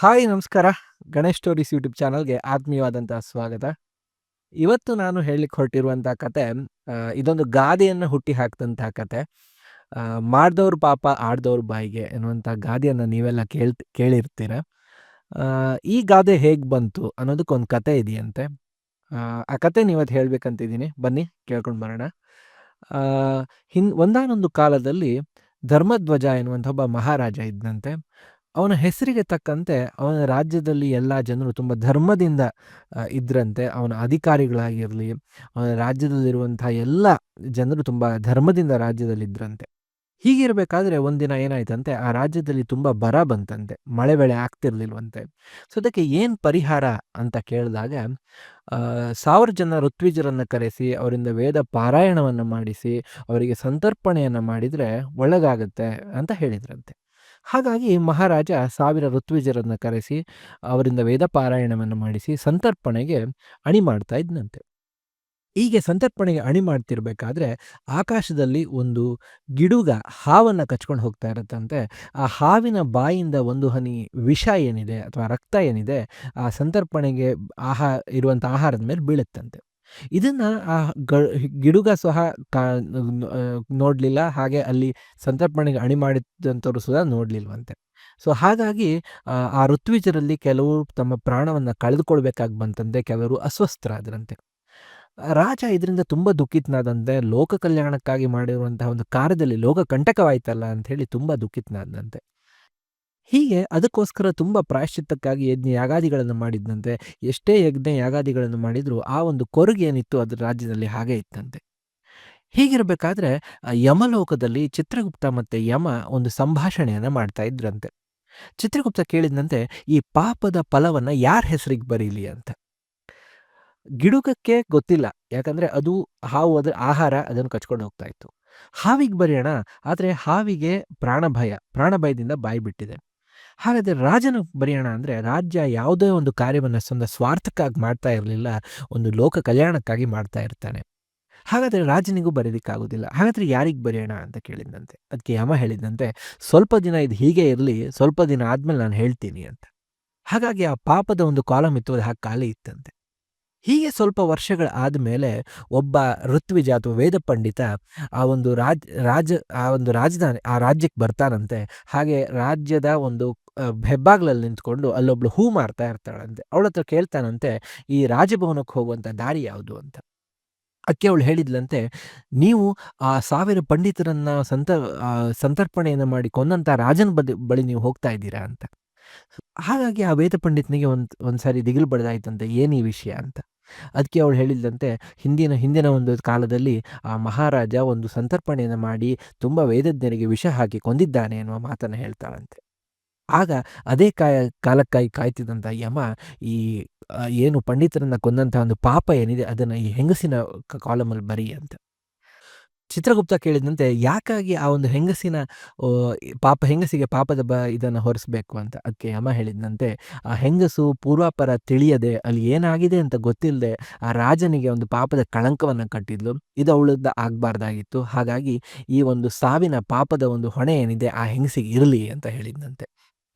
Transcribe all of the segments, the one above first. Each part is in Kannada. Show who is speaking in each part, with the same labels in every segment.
Speaker 1: ಹಾಯ್ ನಮಸ್ಕಾರ. ಗಣೇಶ್ ಸ್ಟೋರೀಸ್ ಯೂಟ್ಯೂಬ್ ಚಾನಲ್ಗೆ ಆತ್ಮೀಯವಾದಂತಹ ಸ್ವಾಗತ. ಇವತ್ತು ನಾನು ಹೇಳಲಿಕ್ಕೆ ಹೊರಟಿರುವಂಥ ಕತೆ ಇದೊಂದು ಗಾದೆಯನ್ನು ಹುಟ್ಟಿ ಹಾಕಿದಂತಹ ಕತೆ. ಮಾಡಿದವ್ರ ಪಾಪ ಆಡ್ದವ್ರ ಬಾಯಿಗೆ ಎನ್ನುವಂಥ ಗಾದೆಯನ್ನು ನೀವೆಲ್ಲ ಕೇಳ್ ಕೇಳಿರ್ತೀರ. ಈ ಗಾದೆ ಹೇಗೆ ಬಂತು ಅನ್ನೋದಕ್ಕೊಂದು ಕತೆ ಇದೆಯಂತೆ. ಆ, ಕತೆ ನೀವತ್ತು ಹೇಳ್ಬೇಕಂತಿದ್ದೀನಿ. ಬನ್ನಿ ಕೇಳ್ಕೊಂಡು ಬರೋಣ. ಹಿನ್ ಒಂದಾನೊಂದು ಕಾಲದಲ್ಲಿ ಧರ್ಮಧ್ವಜ ಎನ್ನುವಂಥ ಒಬ್ಬ ಮಹಾರಾಜ ಇದ್ದಂತೆ ಅವನ ಹೆಸರಿಗೆ ತಕ್ಕಂತೆ ಅವನ ರಾಜ್ಯದಲ್ಲಿ ಎಲ್ಲ ಜನರು ತುಂಬ ಧರ್ಮದಿಂದ ಇದ್ರಂತೆ. ಅವನ ಅಧಿಕಾರಿಗಳಾಗಿರಲಿ, ಅವನ ರಾಜ್ಯದಲ್ಲಿರುವಂಥ ಎಲ್ಲ ಜನರು ತುಂಬ ಧರ್ಮದಿಂದ ರಾಜ್ಯದಲ್ಲಿದ್ದರಂತೆ ಹೀಗಿರಬೇಕಾದ್ರೆ ಒಂದಿನ ಏನಾಯ್ತಂತೆ, ಆ ರಾಜ್ಯದಲ್ಲಿ ತುಂಬ ಬರ ಬಂತಂತೆ. ಮಳೆ ಬೆಳೆ ಆಗ್ತಿರ್ಲಿಲ್ವಂತೆ. ಸೊ ಅದಕ್ಕೆ ಏನು ಪರಿಹಾರ ಅಂತ ಕೇಳಿದಾಗ ಸಾವಿರ ಜನ ಋತ್ವಿಜರನ್ನು ಕರೆಸಿ, ಅವರಿಂದ ವೇದ ಪಾರಾಯಣವನ್ನು ಮಾಡಿಸಿ, ಅವರಿಗೆ ಸಂತರ್ಪಣೆಯನ್ನು ಮಾಡಿದರೆ ಒಳಗಾಗತ್ತೆ ಅಂತ ಹೇಳಿದ್ರಂತೆ. ಹಾಗಾಗಿ ಮಹಾರಾಜ ಸಾವಿರ ಋತ್ವಿಜರನ್ನು ಕರೆಸಿ, ಅವರಿಂದ ವೇದ ಪಾರಾಯಣವನ್ನು ಮಾಡಿಸಿ ಸಂತರ್ಪಣೆಗೆ ಅಣಿ ಮಾಡ್ತಾ ಇದ್ನಂತೆ. ಹೀಗೆ ಸಂತರ್ಪಣೆಗೆ ಅಣಿ ಮಾಡ್ತಿರ್ಬೇಕಾದ್ರೆ ಆಕಾಶದಲ್ಲಿ ಒಂದು ಗಿಡುಗ ಹಾವನ್ನು ಕಚ್ಕೊಂಡು ಹೋಗ್ತಾ ಇರುತ್ತಂತೆ. ಆ ಹಾವಿನ ಬಾಯಿಂದ ಒಂದು ಹನಿ ವಿಷ ಏನಿದೆ ಅಥವಾ ರಕ್ತ ಏನಿದೆ, ಆ ಸಂತರ್ಪಣೆಗೆ ಆಹಾ ಇರುವಂಥ ಆಹಾರದ ಮೇಲೆ ಬೀಳುತ್ತಂತೆ. ಇದನ್ನ ಆ ಗ ಗಿಡುಗ ಸಹ ಕಾ ನೋಡಲಿಲ್ಲ. ಹಾಗೆ ಅಲ್ಲಿ ಸಂತರ್ಪಣೆಗೆ ಅಣಿ ಮಾಡಿದಂಥವ್ರು ಸಹ ನೋಡಲಿಲ್ವಂತೆ. ಸೊ ಹಾಗಾಗಿ ಆ, ಋತ್ವಿಜರಲ್ಲಿ ಕೆಲವರು ತಮ್ಮ ಪ್ರಾಣವನ್ನು ಕಳೆದುಕೊಳ್ಬೇಕಾಗಿ ಬಂತಂತೆ. ಕೆಲವರು ಅಸ್ವಸ್ಥರಾದ್ರಂತೆ. ರಾಜ ಇದರಿಂದ ತುಂಬ ದುಃಖಿತನಾದಂತೆ ಲೋಕ ಕಲ್ಯಾಣಕ್ಕಾಗಿ ಮಾಡಿರುವಂತಹ ಒಂದು ಕಾರ್ಯದಲ್ಲಿ ಲೋಕ ಕಂಟಕವಾಯ್ತಲ್ಲ ಅಂತ ಹೇಳಿ ತುಂಬ ದುಃಖಿತನಾದಂತೆ ಹೀಗೆ ಅದಕ್ಕೋಸ್ಕರ ತುಂಬ ಪ್ರಾಯಶ್ಚಿತ್ತಕ್ಕಾಗಿ ಯಜ್ಞ ಯಾಗಾದಿಗಳನ್ನು ಮಾಡಿದ್ದಂತೆ ಎಷ್ಟೇ ಯಜ್ಞ ಯಾಗಾದಿಗಳನ್ನು ಮಾಡಿದರೂ ಆ ಒಂದು ಕೊರಗೆ ಏನಿತ್ತು ಅದರ ರಾಜ್ಯದಲ್ಲಿ ಹಾಗೆ ಇತ್ತಂತೆ. ಹೀಗಿರಬೇಕಾದ್ರೆ ಯಮಲೋಕದಲ್ಲಿ ಚಿತ್ರಗುಪ್ತ ಮತ್ತು ಯಮ ಒಂದು ಸಂಭಾಷಣೆಯನ್ನು ಮಾಡ್ತಾ ಇದ್ರಂತೆ. ಚಿತ್ರಗುಪ್ತ ಕೇಳಿದಂತೆ ಈ ಪಾಪದ ಫಲವನ್ನು ಯಾರ ಹೆಸರಿಗೆ ಬರೀಲಿ ಅಂತ. ಗಿಡುಗಕ್ಕೆ ಗೊತ್ತಿಲ್ಲ, ಯಾಕಂದರೆ ಅದು ಹಾವು ಅದರ ಆಹಾರ ಅದನ್ನು ಕಚ್ಕೊಂಡು ಹೋಗ್ತಾ ಇತ್ತು. ಹಾವಿಗೆ ಬರೆಯೋಣ, ಆದರೆ ಹಾವಿಗೆ ಪ್ರಾಣಭಯ, ಪ್ರಾಣಭಯದಿಂದ ಪ್ರಾಣ ಬಾಯಿ ಬಿಟ್ಟಿದೆ ಹಾಗಾದರೆ ರಾಜನ ಬರೆಯೋಣ ಅಂದರೆ ರಾಜ್ಯ ಯಾವುದೇ ಒಂದು ಕಾರ್ಯವನ್ನು ಸ್ವಂತ ಸ್ವಾರ್ಥಕ್ಕಾಗಿ ಮಾಡ್ತಾ ಇರಲಿಲ್ಲ, ಒಂದು ಲೋಕ ಕಲ್ಯಾಣಕ್ಕಾಗಿ ಮಾಡ್ತಾ ಇರ್ತಾನೆ. ಹಾಗಾದರೆ ರಾಜನಿಗೂ ಬರೀಲಿಕ್ಕಾಗೋದಿಲ್ಲ. ಹಾಗಾದರೆ ಯಾರಿಗೆ ಬರೆಯೋಣ ಅಂತ ಕೇಳಿದಂತೆ ಅದಕ್ಕೆ ಯಮ ಹೇಳಿದಂತೆ ಸ್ವಲ್ಪ ದಿನ ಇದು ಹೀಗೆ ಇರಲಿ, ಸ್ವಲ್ಪ ದಿನ ಆದಮೇಲೆ ನಾನು ಹೇಳ್ತೀನಿ ಅಂತ. ಹಾಗಾಗಿ ಆ ಪಾಪದ ಒಂದು ಕಾಲಮ್ ಇತ್ತು ಅದು ಹಾಗೆ ಖಾಲಿ ಇತ್ತಂತೆ. ಹೀಗೆ ಸ್ವಲ್ಪ ವರ್ಷಗಳ ಮೇಲೆ ಒಬ್ಬ ಋತ್ವಿಜ ಅಥವಾ ವೇದ ಪಂಡಿತ ಆ ಒಂದು ರಾಜ್, ರಾಜ, ಆ ಒಂದು ರಾಜಧಾನಿ, ಆ ರಾಜ್ಯಕ್ಕೆ ಬರ್ತಾನಂತೆ. ಹಾಗೆ ರಾಜ್ಯದ ಒಂದು ಹೆಬ್ಬಾಗ್ಲಲ್ಲಿ ನಿಂತ್ಕೊಂಡು ಅಲ್ಲೊಬ್ಳು ಹೂ ಮಾರ್ತಾ ಇರ್ತಾಳಂತೆ. ಅವಳ ಹತ್ರ ಕೇಳ್ತಾನಂತೆ, ಈ ರಾಜಭವನಕ್ಕೆ ಹೋಗುವಂಥ ದಾರಿ ಯಾವುದು ಅಂತ. ಅಕ್ಕೆ ಅವಳು ಹೇಳಿದ್ಲಂತೆ, ನೀವು ಆ ಸಾವಿರ ಪಂಡಿತರನ್ನ ಸಂತ ಸಂತರ್ಪಣೆಯನ್ನು ಮಾಡಿ ಕೊಂದಂಥ ರಾಜನ ಬದಿ, ಬಳಿ ನೀವು ಹೋಗ್ತಾ ಇದ್ದೀರಾ ಅಂತ. ಹಾಗಾಗಿ ಆ ವೇದ ಪಂಡಿತನಿಗೆ ಒಂದು ಸಾರಿ ದಿಗಿಲು ಬಡ್ದಾಯ್ತಂತೆ, ಏನು ಈ ವಿಷಯ ಅಂತ? ಅದಕ್ಕೆ ಅವಳು ಹೇಳಿದ್ದಂತೆ ಹಿಂದಿನ ಹಿಂದಿನ ಒಂದು ಕಾಲದಲ್ಲಿ ಆ ಮಹಾರಾಜ ಒಂದು ಸಂತರ್ಪಣೆಯನ್ನು ಮಾಡಿ ತುಂಬ ವೇದಜ್ಞರಿಗೆ ವಿಷ ಹಾಕಿ ಕೊಂದಿದ್ದಾನೆ ಎನ್ನುವ ಮಾತನ್ನು ಹೇಳ್ತಾಳಂತೆ. ಆಗ ಅದೇ ಕಾಯ, ಕಾಲಕ್ಕಾಗಿ ಕಾಯ್ತಿದ್ದಂಥ ಯಮ ಈ ಏನು ಪಂಡಿತರನ್ನು ಕೊಂದಂಥ ಒಂದು ಪಾಪ ಏನಿದೆ ಅದನ್ನು ಈ ಹೆಂಗಸಿನ ಕಾಲಮಲ್ಲಿ ಬರಿ ಅಂತ. ಚಿತ್ರಗುಪ್ತ ಕೇಳಿದಂತೆ ಯಾಕಾಗಿ ಆ ಒಂದು ಹೆಂಗಸಿನ ಪಾಪ ಹೆಂಗಸಿಗೆ ಪಾಪದ ಬ, ಇದನ್ನು ಹೊರಿಸ್ಬೇಕು ಅಂತ ಅದಕ್ಕೆ ಯಮ ಹೇಳಿದಂತೆ ಆ ಹೆಂಗಸು ಪೂರ್ವಾಪರ ತಿಳಿಯದೆ ಅಲ್ಲಿ ಏನಾಗಿದೆ ಅಂತ ಗೊತ್ತಿಲ್ಲದೆ ಆ ರಾಜನಿಗೆ ಒಂದು ಪಾಪದ ಕಳಂಕವನ್ನು ಕಟ್ಟಿದ್ಲು. ಇದು ಅವಳದ್ದು ಆಗಬಾರ್ದಾಗಿತ್ತು. ಹಾಗಾಗಿ ಈ ಒಂದು ಸಾವಿನ ಪಾಪದ ಒಂದು ಹೊಣೆ ಏನಿದೆ ಆ ಹೆಂಗಸಿಗೆ ಇರಲಿ ಅಂತ ಹೇಳಿದಂತೆ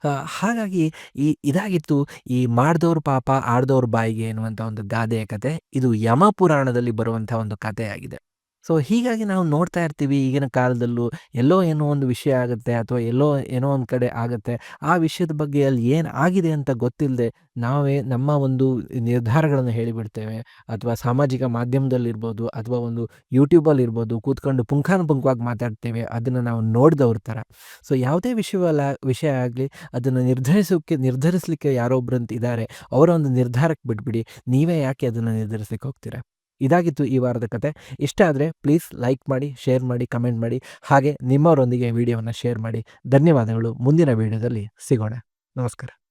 Speaker 1: ಹಾಗಾಗಿ ಈ ಇದಾಗಿತ್ತು ಈ ಮಾಡ್ದವ್ರ ಪಾಪ ಆಡ್ದವ್ರ ಬಾಯಿಗೆ ಎನ್ನುವಂಥ ಒಂದು ಗಾದೆಯ ಕತೆ. ಇದು ಯಮ ಪುರಾಣದಲ್ಲಿ ಬರುವಂಥ ಒಂದು ಕಥೆಯಾಗಿದೆ. ಸೊ, ಹೀಗಾಗಿ ನಾವು ನೋಡ್ತಾ ಇರ್ತೀವಿ ಈಗಿನ ಕಾಲದಲ್ಲೂ ಎಲ್ಲೋ ಏನೋ ಒಂದು ವಿಷಯ ಆಗುತ್ತೆ ಅಥವಾ ಎಲ್ಲೋ ಏನೋ ಒಂದು ಕಡೆ ಆಗುತ್ತೆ. ಆ ವಿಷಯದ ಬಗ್ಗೆ ಅಲ್ಲಿ ಏನು ಆಗಿದೆ ಅಂತ ಗೊತ್ತಿಲ್ಲದೆ ನಾವೇ ನಮ್ಮ ಒಂದು ನಿರ್ಧಾರಗಳನ್ನು ಹೇಳಿಬಿಡ್ತೇವೆ. ಅಥವಾ ಸಾಮಾಜಿಕ ಮಾಧ್ಯಮದಲ್ಲಿರ್ಬೋದು ಅಥವಾ ಒಂದು ಯೂಟ್ಯೂಬಲ್ಲಿರ್ಬೋದು ಕೂತ್ಕೊಂಡು ಪುಂಖಾನುಪುಂಖವಾಗಿ ಮಾತಾಡ್ತೇವೆ. ಅದನ್ನು ನಾವು ನೋಡಿದವ್ರ ಥರ. ಸೊ, ಯಾವುದೇ ವಿಷಯವಲ್ಲ, ವಿಷಯ ಆಗಲಿ ಅದನ್ನು ನಿರ್ಧರಿಸೋಕ್ಕೆ ನಿರ್ಧರಿಸಲಿಕ್ಕೆ ಯಾರೊಬ್ರು ಅಂತ ಇದ್ದಾರೆ ಅವರ ಒಂದು ನಿರ್ಧಾರಕ್ಕೆ ಬಿಟ್ಬಿಡಿ. ನೀವೇ ಯಾಕೆ ಅದನ್ನು ನಿರ್ಧರಿಸಲಿಕ್ಕೆ ಹೋಗ್ತೀರಾ? ಇದಾಗಿತ್ತು ಈ ವಾರದ ಕತೆ. ಇಷ್ಟ ಆದರೆ ಪ್ಲೀಸ್ ಲೈಕ್ ಮಾಡಿ ಶೇರ್ ಮಾಡಿ ಕಮೆಂಟ್ ಮಾಡಿ. ಹಾಗೆ ನಿಮ್ಮವರೊಂದಿಗೆ ವಿಡಿಯೋವನ್ನು ಶೇರ್ ಮಾಡಿ. ಧನ್ಯವಾದಗಳು. ಮುಂದಿನ ವಿಡಿಯೋದಲ್ಲಿ ಸಿಗೋಣ. ನಮಸ್ಕಾರ.